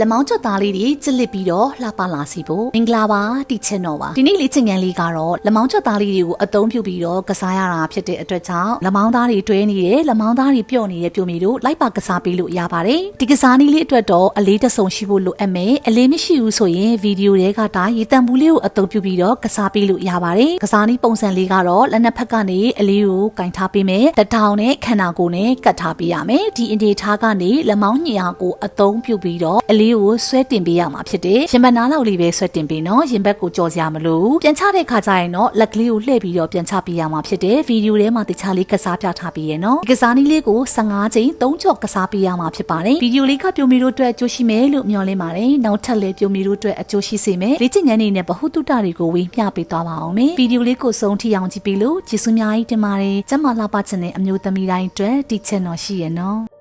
လက်မောင်းချက်သားလေးတွေကြစ်လစ်ပြီးတော့လှပလာစီဖို့မင်္ဂလာပါတီချင်တော်ပါဒီနေ့လေ့ကျင့်ခန်းလေးကတော့လက်မောင်းချက်သားလေးတွေကိုအသုံးပြုပြီးတော့ကစားရတာဖြစ်တဲ့အတွက်ကြောင့်လက်မောင်းသားတွေတွဲနေတယ်လက်မောင်းသားတွေပြော့နေတဲ့ပြုံမီတို့လိုက်ပါကစားပေးလို့ရပါတယ်ဒီကစားနည်းလေးအတွက်တော့အလေးတစ်စုံရှိဖို့လိုအပ်မယ်အလေးမရှိဘူးဆိုရင်ဗီဒီယိုတွေကတာရေတံပူးလေးကိုအသုံးပြုပြီးတော့ကစားပေးလို့ရပါတယ်ကစားနည်းပုံစံလေးကတော့လက်နှစ်ဖက်ကနေအလေးကိုကင်ထားပေးမယ်တထောင်နဲ့ခန္ဓာကိုယ်နဲ့ကတ်ထားပေးရမယ်ဒီအနေထားကနေလက်မောင်းညရာကိုအသုံးပြုပြီးတော့အလေးကိုဆွဲတင်ပေးရမှာဖြစ်တယ်ရင်ဘတ်နားလောက်လေးပဲဆွဲတင်ပေးနော်ရင်ဘတ်ကိုကြော်စရာမလိုဘူးပြန်ချတဲ့ခါကျရင်တော့လက်ကလေးကိုလှည့်ပြီးတော့ပြန်ချပေးရမှာဖြစ်တယ်ဗီဒီယိုထဲမှာတခြားလေးကစားပြထားပေးရနော်ဒီကစားနည်းလေးကို15ချိန်3ကြော့ကစားပေးရမှာဖြစ်ပါတယ်ဗီဒီယိုလေးကပြိုမီတို့အတွက်အကျိုးရှိမယ်လို့မျှော်လင့်ပါတယ်နောက်ထပ်လည်းပြိုမီတို့အတွက်အကျိုးရှိစေမယ်လေ့ကျင့်ခန်းနေနဲ့ဗဟုသုတတွေကိုဝေမျှပေးသွားပါအောင်မယ်ဗီဒီယိုလေးကိုဆုံးထိအောင်ကြည့်ပြီးလို့ကျေးဇူးများကြီးတင်ပါတယ်ကျမလာပါချင်တဲ့အမျိုးသမီးတိုင်းအတွက်ဒီ channel ရှိရနော်